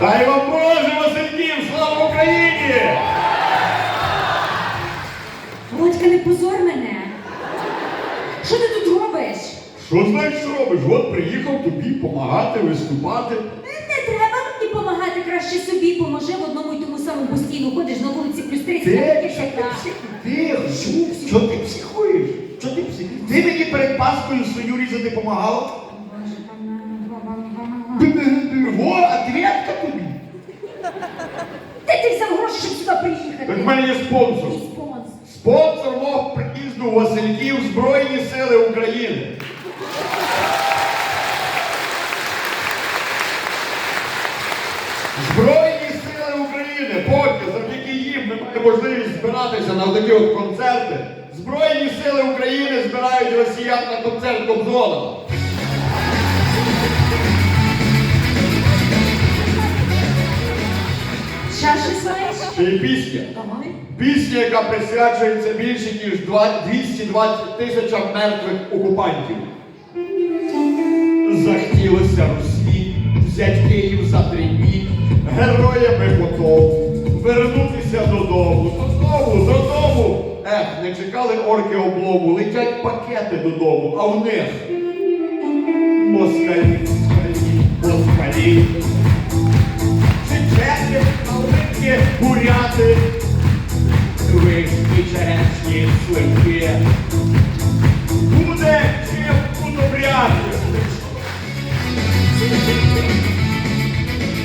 Дай вам Боже, Васильків, слава Україні! Володька, не позор мене. Що ти тут робиш? Що знаєш, що робиш? От приїхав тобі допомагати, виступати. Не треба мені допомагати, краще собі поможи в одному й тому самому постійно ходиш на вулиці плюс 30 Ти, років що ти психуєш? Ти, що ти психуєш? Що ти психуєш? Ти мені перед Паскою свою різати допомагала? В мене є спонсор. Спонсор. Мого приїзду Васильків Збройні Сили України. Збройні Сили України! Поки завдяки їм ми маємо можливість збиратися на такі от концерти. Збройні Сили України збирають росіян на концерт Кобзона. Пісня. Пісня, яка присвячується більше ніж 220 тисячам мертвих окупантів. Захотілося Русі, взять Київ за три дні, героями потом, вернутися додому, додому, додому. Ех, не чекали орки облому, летять пакети додому, а в них москалі, москалі, москалі. Буряти, вишні, черешні, сливки. Буде чим удобряти.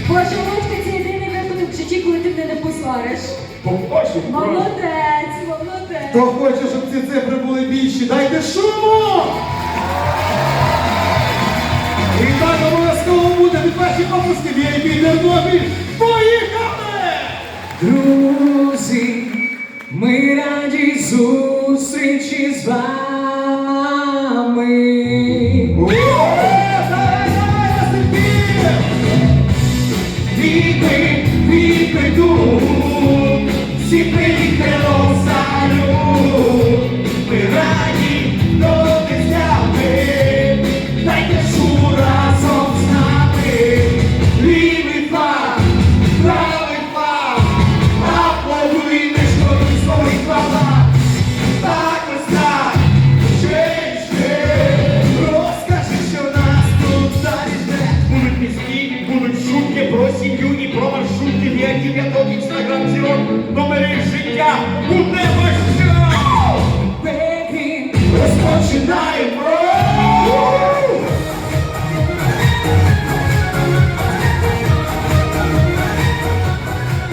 Боже, Володька, це єдиний випадок в житті, коли ти мене не посвариш. Побачив. Молодець, молодець. Хто хоче, щоб ці цифри були більші, дайте шуму! І так обов'язково буде від ваші опуски VIP Тернопіль. Поїхали! Друзі, ми раді зустрічі з вами. Віпи, віпи тут, всі приїхали салют. Про сім'ю і про маршрутки для дев'яток інстаграм зірок, номери життя. у ваше!